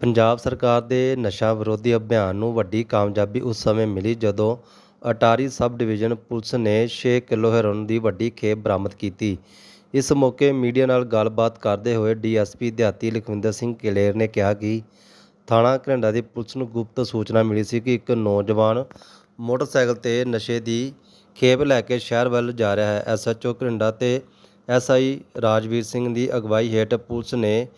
ਪੰਜਾਬ ਸਰਕਾਰ ਦੇ ਨਸ਼ਾ ਵਿਰੋਧੀ ਅਭਿਆਨ ਨੂੰ ਵੱਡੀ ਕਾਮਯਾਬੀ ਉਸ ਸਮੇਂ ਮਿਲੀ ਜਦੋਂ ਅਟਾਰੀ ਸਬ ਡਿਵੀਜ਼ਨ ਪੁਲਿਸ ਨੇ 6 ਕਿਲੋ ਹੈਰੋਇਨ ਦੀ ਵੱਡੀ ਖੇਪ ਬਰਾਮਦ ਕੀਤੀ। ਇਸ ਮੌਕੇ ਮੀਡੀਆ ਨਾਲ ਗੱਲਬਾਤ ਕਰਦੇ ਹੋਏ ਡੀਐਸਪੀ ਦਿਹਾਤੀ ਲਖਵਿੰਦਰ ਸਿੰਘ ਕਲੇਰ ਨੇ ਕਿਹਾ ਕਿ ਥਾਣਾ ਘਰਿੰਡਾ ਦੀ ਪੁਲਿਸ ਨੂੰ ਗੁਪਤ ਸੂਚਨਾ ਮਿਲੀ ਸੀ ਕਿ ਇੱਕ ਨੌਜਵਾਨ ਮੋਟਰਸਾਈਕਲ ਤੇ ਨਸ਼ੇ ਦੀ ਖੇਪ ਲੈ ਕੇ ਸ਼ਹਿਰ ਵੱਲ ਜਾ ਰਿਹਾ ਹੈ। ਐਸਐਚਓ ਘਰਿੰਡਾ ਤੇ ਐਸਆਈ ਰਾਜਵੀਰ ਸਿੰਘ ਦੀ ਅਗਵਾਈ ਹੇਠ ਪੁਲਿਸ ਨੇ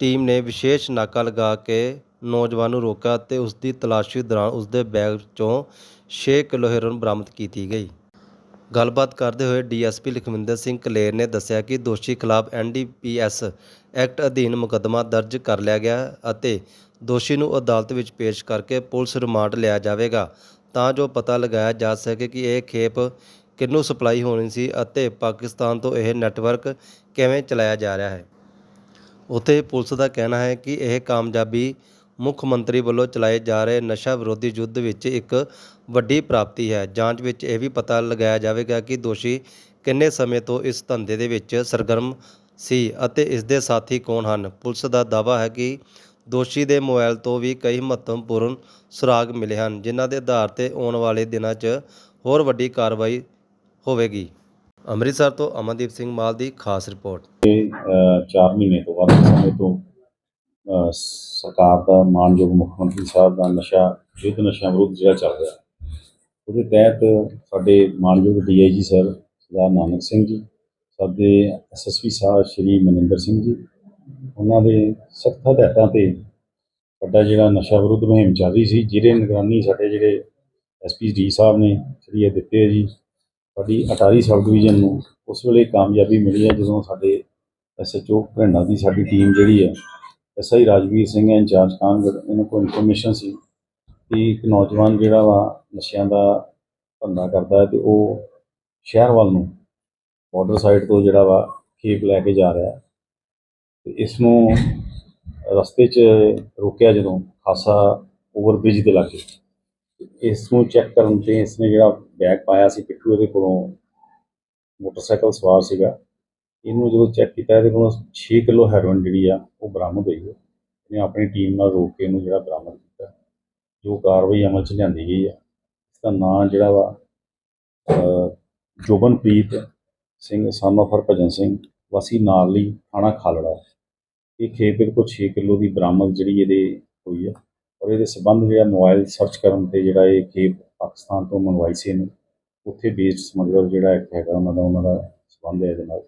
ਟੀਮ ਨੇ ਵਿਸ਼ੇਸ਼ ਨਾਕਾ ਲਗਾ ਕੇ ਨੌਜਵਾਨ ਨੂੰ ਰੋਕਿਆ ਅਤੇ ਉਸ ਦੀ ਤਲਾਸ਼ੀ ਦੌਰਾਨ ਉਸ ਦੇ ਬੈਗ ਚੋਂ ਛੇ ਕਿਲੋ ਹੈਰੋਇਨ ਬਰਾਮਦ ਕੀਤੀ ਗਈ। ਗੱਲਬਾਤ ਕਰਦੇ ਹੋਏ ਡੀਐਸਪੀ ਲਖਵਿੰਦਰ ਸਿੰਘ ਕਲੇਰ ਨੇ ਦੱਸਿਆ ਕਿ ਦੋਸ਼ੀ ਖਿਲਾਫ ਐਨਡੀਪੀਐਸ ਐਕਟ ਅਧੀਨ ਮੁਕੱਦਮਾ ਦਰਜ ਕਰ ਲਿਆ ਗਿਆ ਅਤੇ ਦੋਸ਼ੀ ਨੂੰ ਅਦਾਲਤ ਵਿੱਚ ਪੇਸ਼ ਕਰਕੇ ਪੁਲਿਸ ਰਿਮਾਂਡ ਲਿਆ ਜਾਵੇਗਾ। ਤਾਂ ਜੋ ਪਤਾ ਲਗਾਇਆ ਜਾ ਸਕੇ ਕਿ ਇਹ ਖੇਪ ਕਿਹਨੂੰ ਸਪਲਾਈ ਹੋਣੀ ਸੀ ਅਤੇ ਪਾਕਿਸਤਾਨ ਤੋਂ ਇਹ ਨੈਟਵਰਕ ਕਿਵੇਂ ਚਲਾਇਆ ਜਾ ਰਿਹਾ ਹੈ। ਉੱਥੇ ਪੁਲਿਸ ਦਾ ਕਹਿਣਾ ਹੈ ਕਿ ਇਹ ਕਾਮਯਾਬੀ ਮੁੱਖ ਮੰਤਰੀ ਵੱਲੋਂ ਚਲਾਏ ਜਾ ਰਹੇ ਨਸ਼ਾ ਵਿਰੋਧੀ ਯੁੱਧ ਵਿੱਚ ਇੱਕ ਵੱਡੀ ਪ੍ਰਾਪਤੀ ਹੈ। ਜਾਂਚ ਵਿੱਚ ਇਹ ਵੀ ਪਤਾ ਲਗਾਇਆ ਜਾਵੇਗਾ ਕਿ ਦੋਸ਼ੀ ਕਿੰਨੇ ਸਮੇਂ ਤੋਂ ਇਸ ਧੰਦੇ ਦੇ ਵਿੱਚ ਸਰਗਰਮ ਸੀ ਅਤੇ ਇਸ ਦੇ ਸਾਥੀ ਕੌਣ ਹਨ। ਪੁਲਿਸ ਦਾ ਦਾਅਵਾ ਹੈ ਕਿ ਦੋਸ਼ੀ ਦੇ ਮੋਬਾਈਲ ਤੋਂ ਵੀ ਕਈ ਮਹੱਤਵਪੂਰਨ ਸੁਰਾਗ ਮਿਲੇ ਹਨ, ਜਿਨ੍ਹਾਂ ਦੇ ਆਧਾਰ ਤੇ ਆਉਣ ਵਾਲੇ ਦਿਨਾਂ 'ਚ ਹੋਰ ਵੱਡੀ ਕਾਰਵਾਈ ਹੋਵੇਗੀ। ਅੰਮ੍ਰਿਤਸਰ ਤੋਂ ਅਮਨਦੀਪ ਸਿੰਘ ਮਾਲ ਦੀ ਖਾਸ ਰਿਪੋਰਟ। ਇਹ 4 ਮਹੀਨੇ ਤੋਂ ਵੱਧ ਸਮੇਂ ਤੋਂ ਅਹ, ਸਰਕਾਰ ਦਾ ਮਾਨਯੋਗ ਮੁੱਖ ਮੰਤਰੀ ਸਾਹਿਬ ਦਾ ਨਸ਼ਾ ਯੁੱਧ ਨਸ਼ਾ ਵਿਰੁੱਧ ਜਿਹੜਾ ਚੱਲ ਰਿਹਾ। ਉਹਦੇ ਤਹਿਤ ਸਾਡੇ ਮਾਨਯੋਗ ਡੀਆਈਜੀ ਸਰ ਸਰਦਾਰ ਨਾਨਕ ਸਿੰਘ ਜੀ ਸਾਡੇ ਐਸਐਸਪੀ ਸਾਹਿਬ ਸ਼੍ਰੀ ਮਨਿੰਦਰ ਸਿੰਘ ਜੀ ਉਹਨਾਂ ਦੇ ਸਖਤ ਹਦਾਇਤਾਂ ਤੇ ਸਾਡਾ ਜਿਹੜਾ ਨਸ਼ਾ ਵਿਰੁੱਧ ਮੁਹਿੰਮ ਚੱਲ ਰਹੀ ਸੀ ਜਿਹਦੇ ਨਿਗਰਾਨੀ ਸਾਡੇ ਜਿਹੜੇ ਐਸਪੀ ਡੀ ਸਾਹਿਬ ਨੇ ਜਿਹੜੀ ਇਹ ਦਿੱਤੇ ਜੀ ਸਾਡੀ ਅਟਾਰੀ ਸਬ ਡਿਵੀਜ਼ਨ ਨੂੰ ਉਸ ਵੇਲੇ ਕਾਮਯਾਬੀ ਮਿਲੀ ਹੈ ਜਦੋਂ ਸਾਡੇ ਐਸਐਚਓ ਘਰਿੰਡਾ ਦੀ ਸਾਡੀ ਟੀਮ ਜਿਹੜੀ ਹੈ ਐਸਆਈ ਰਾਜਵੀਰ ਸਿੰਘ ਹੈ, ਇੰਚਾਰਜ ਕਾਨਗੜ ਇਹਨਾਂ ਕੋਲ ਇਨਫੋਰਮੇਸ਼ਨ ਸੀ ਕਿ ਇੱਕ ਨੌਜਵਾਨ ਜਿਹੜਾ ਵਾ ਨਸ਼ਿਆਂ ਦਾ ਧੰਦਾ ਕਰਦਾ ਹੈ ਤੇ ਉਹ ਸ਼ਹਿਰ ਵੱਲ ਨੂੰ ਬਾਰਡਰ ਸਾਈਡ ਤੋਂ ਜਿਹੜਾ ਵਾ ਖੇਪ ਲੈ ਕੇ ਜਾ ਰਿਹਾ ਹੈ। ਤੇ ਇਸ ਨੂੰ ਰਸਤੇ 'ਚ ਰੋਕਿਆ ਜਦੋਂ ਖਾਸਾ ਓਵਰਬ੍ਰਿਜ ਦੇ ਲਾਗੇ। ਇਸ ਨੂੰ ਚੈੱਕ ਕਰਨ ਤੇ ਇਸਨੇ ਜਿਹੜਾ ਬੈਗ ਪਾਇਆ ਸੀ ਪਿੱਠੂ ਇਹਦੇ ਕੋਲੋਂ, ਮੋਟਰਸਾਈਕਲ ਸਵਾਰ ਸੀਗਾ। ਇਹਨੂੰ ਜਦੋਂ ਚੈੱਕ ਕੀਤਾ, ਇਹਦੇ ਕੋਲੋਂ 6 ਕਿਲੋ ਹੈਰੋਇਨ ਜਿਹੜੀ ਆ, ਉਹ ਬਰਾਮਦ ਹੋਈ ਹੈ ਇਹਨੇ ਆਪਣੀ ਟੀਮ ਨਾਲ ਰੋਕ ਕੇ ਇਹਨੂੰ ਜਿਹੜਾ ਬਰਾਮਦ ਕੀਤਾ। ਜੋ ਕਾਰਵਾਈ ਅਮਲ 'ਚ ਲਿਆਂਦੀ ਗਈ ਆ। ਇਸ ਦਾ ਨਾਂ ਜਿਹੜਾ ਵਾ ਜੋਬਨਪ੍ਰੀਤ ਸਿੰਘ, son of ਹਰਭਜਨ ਸਿੰਘ, ਵਾਸੀ ਲਈ ਥਾਣਾ ਖਾਲੜਾ। ਇਹ ਖੇਤ ਦੇ ਕੋਲ 6 ਕਿਲੋ ਦੀ ਬਰਾਮਦ ਜਿਹੜੀ ਇਹਦੇ ਹੋਈ ਆ। ਔਰ ਇਹਦੇ ਸਬੰਧ ਜਿਹੜਾ ਮੋਬਾਈਲ ਸਰਚ ਕਰਨ ਤੇ ਜਿਹੜਾ ਇਹ ਖੇਪ ਪਾਕਿਸਤਾਨ ਤੋਂ ਮੰਗਵਾਈ ਸੀ ਇਹਨੇ, ਉੱਥੇ ਬੇਸਡ ਸਮਗਲਰ ਜਿਹੜਾ ਇੱਕ ਹੈਗਾ ਉਹਨਾਂ ਦਾ ਉਹਨਾਂ ਦਾ ਸਬੰਧ ਹੈ ਇਹਦੇ ਨਾਲ।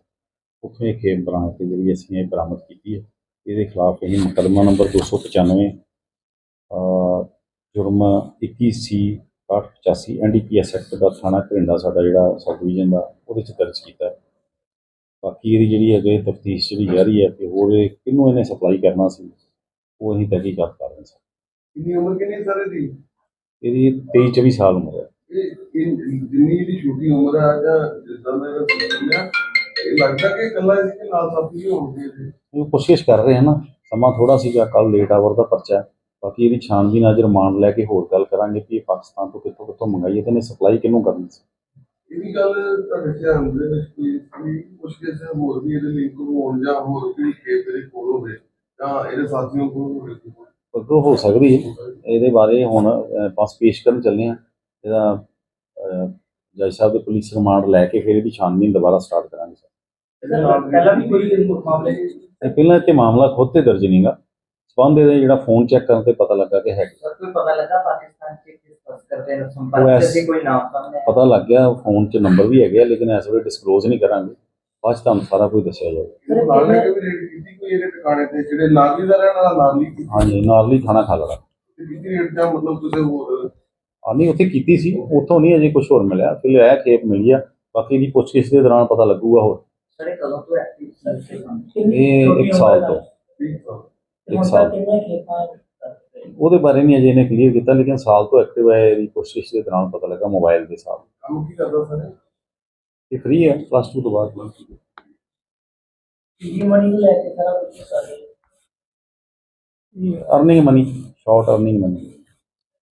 ਉੱਥੋਂ ਇਹ ਖੇਪ ਬਣਾ ਕੇ ਜਿਹੜੀ ਅਸੀਂ ਇਹ ਬਰਾਮਦ ਕੀਤੀ ਹੈ, ਇਹਦੇ ਖਿਲਾਫ ਇਹ ਮੁਕੱਦਮਾ ਨੰਬਰ 295 ਅਹ, ਜੁਰਮ 21 ਸੀ 885 ਐਨਡੀਪੀਐਸ ਐਕਟ ਦਾ ਥਾਣਾ ਘਰਿੰਡਾ ਸਾਡਾ ਜਿਹੜਾ ਸਬ ਡਿਵੀਜ਼ਨ ਦਾ, ਉਹਦੇ ਚ ਦਰਜ ਕੀਤਾ ਬਾਕੀ ਇਹਦੀ ਜਿਹੜੀ ਅੱਗੇ ਤਫਤੀਸ਼ ਜਿਹੜੀ ਜਾਰੀ ਹੈ ਕਿ ਹੋਰ ਇਹ ਕਿਹਨੂੰ ਇਹਨੇ ਸਪਲਾਈ ਕਰਨਾ ਸੀ, ਉਹ ਅਸੀਂ ਤਹਿਕੀਕਾਤ ਕਰ ਰਹੇ ਹਾਂ। ਕਿੰਨੀ ਉਮਰ ਕਿੰਨੀ ਸਾਰੇ ਦੀ? ਇਹਦੀ 23 24 ਸਾਲ ਉਮਰ ਹੈ। ਇਹ ਇਹ ਜਿੰਨੀ ਦੀ ਛੋਟੀ ਉਮਰ ਹੈ ਜਾਂ ਜਿੱਦਾਂ ਦਾ ਇਹਦਾ ਸਿਸਟਮ ਹੈ ਇਹ ਲੱਗਦਾ ਕਿ ਇਕੱਲਾ ਸੀ ਕਿ ਨਾਲ ਸਾਥੀ ਵੀ ਹੋਣਗੇ ਇਹਦੇ? ਇਹ ਕੋਸ਼ਿਸ਼ ਕਰ ਰਹੇ ਹਾਂ ਨਾ ਸਮਾਂ ਥੋੜਾ ਸੀਗਾ ਕੱਲ ਲੇਟ ਆਵਰ ਦਾ ਪਰਚਾ ਹੈ। ਬਾਕੀ ਇਹਦੀ ਛਾਣਬੀਨ ਅੱਜ ਰਿਮਾਂਡ ਲੈ ਕੇ ਹੋਰ ਗੱਲ ਕਰਾਂਗੇ ਕਿ ਇਹ ਪਾਕਿਸਤਾਨ ਤੋਂ ਕਿੱਥੋਂ ਕਿੱਥੋਂ ਮੰਗਾਈ ਹੈ ਤੇ ਇਹਨੇ ਸਪਲਾਈ ਕਿਹਨੂੰ ਕਰਨੀ ਸੀ? ਇਹ ਵੀ ਗੱਲ ਤੁਹਾਡੇ ਧਿਆਨ ਦੇ ਵਿੱਚ ਕੋਈ ਕੋਈ ਕੁਝ ਕਿਸੇ ਹੋਰ ਵੀ ਇਹਦੇ ਲਿੰਕ ਹੋਣ ਜਾਂ ਹੋਰ ਕੋਈ ਖੇਤ ਦੇ ਕੋਲ ਹੋਵੇ ਜਾਂ ਇਹਦੇ ਸਾਥੀਆਂ ਕੋਲ ਹੋਵੇ ਅੱਗੋਂ ਹੋ ਸਕਦੀ ਹੈ ਇਹਦੇ ਬਾਰੇ ਹੁਣ ਬਸ ਪੇਸ਼ ਕਰਨ ਚੱਲੇ ਆ ਇਹਦਾ ਜੱਜ ਸਾਹਿਬ ਦੇ ਪੁਲਿਸ ਰਿਮਾਂਡ ਲੈ ਕੇ ਫਿਰ ਇਹਦੀ ਛਾਣਬੀਨ ਦੁਬਾਰਾ ਸਟਾਰਟ ਕਰਾਂਗੇ ਪਹਿਲਾਂ ਵੀ ਕੋਈ ਮਾਮਲੇ ਪਹਿਲਾਂ ਖੁਦ ਤੇ ਦਰਜ ਨਹੀਂਗਾ ਸਬੰਧ ਇਹਦੇ ਜਿਹੜਾ ਫੋਨ ਚੈੱਕ ਕਰਨ ਤੇ ਪਤਾ ਲੱਗਾ ਕਿ ਹੈ ਸਰ ਕੋਈ ਪਤਾ ਲੱਗਾ ਪਾਕਿਸਤਾਨ ਚ ਕਿਸ ਦੇ ਸੰਪਰਕ? ਦੇ ਕੋਈ ਨਾਮ ਸਾਹਮਣੇ? ਪਤਾ ਲੱਗ ਗਿਆ ਫੋਨ 'ਚ ਨੰਬਰ ਵੀ ਹੈਗੇ ਆ, ਲੇਕਿਨ ਇਸ ਵੇਲੇ ਡਿਸਕਲੋਜ਼ ਨਹੀਂ ਕਰਾਂਗੇ। ਬਾਅਦ 'ਚ ਤੁਹਾਨੂੰ ਸਾਰਾ ਕੁਝ ਦੱਸਿਆ ਜਾਊਗਾ। ਇਹ ਨਾਲ ਲੈ ਕੇ ਵੀ ਰੇਡ ਕੀਤੀ ਕੋਈ ਇਹਦੇ ਟਿਕਾਣੇ ਤੇ ਜਿਹੜੇ ਨਾਲੀ ਦਾ ਰਹਿਣ ਵਾਲਾ ਨਾਲੀ ਕੀਤੀ ਹਾਂਜੀ ਨਾਰਲੀ ਥਾਣਾ ਖਾਲੜਾ। ਕੀਤੀ ਰੇਡ ਜਾਂ ਮਤਲਬ ਤੁਸੀਂ ਹੋਰ? ਆ ਨਹੀਂ ਉੱਥੇ ਕੀਤੀ ਸੀ। ਉੱਥੋਂ ਨਹੀਂ ਅਜੇ ਕੁਝ ਹੋਰ ਮਿਲਿਆ। ਫਿਰ ਇਹ ਖੇਪ ਮਿਲੀ ਆ। ਬਾਕੀ ਦੀ ਪੁੱਛਗਿੱਛ ਦੇ ਦੌਰਾਨ ਪਤਾ ਲੱਗੂਗਾ ਹੋਰ। ਸਰ ਇਹ ਕਦੋਂ ਤੋਂ ਐਕਟਿਵ ਸਰਚ ਇਹ ਇੱਕ ਸਾਲ ਤੋਂ ਠੀਕ ਆ? ਇੱਕ ਸਾਲ। ਕਿੰਨੇ ਖੇਤਾਂ ਉਹਦੇ ਬਾਰੇ ਨਹੀਂ ਅਜੇ ਇਹਨੇ ਕਲੀਅਰ ਕੀਤਾ ਲੇਕਿਨ ਸਾਲ ਤੋਂ ਐਕਟਿਵ ਹੈ ਇਹਦੀ ਪੁੱਛਗਿੱਛ ਦੇ ਦੌਰਾਨ ਪਤਾ ਲੱਗਾ ਮੋਬਾਈਲ ਦੇ ਸਾਥ ਕੰਮ ਕੀ ਕਰਦਾ ਸਰ ਇਹ ਫ੍ਰੀ ਹੈ ਪਲੱਸ 2 ਤੋਂ ਬਾਅਦ ਕੀ ਮਨੀ ਨੂੰ ਲੈ ਕੇ ਸਾਰਾ ਕੁਝ ਸਾਰੇ earning money short earning money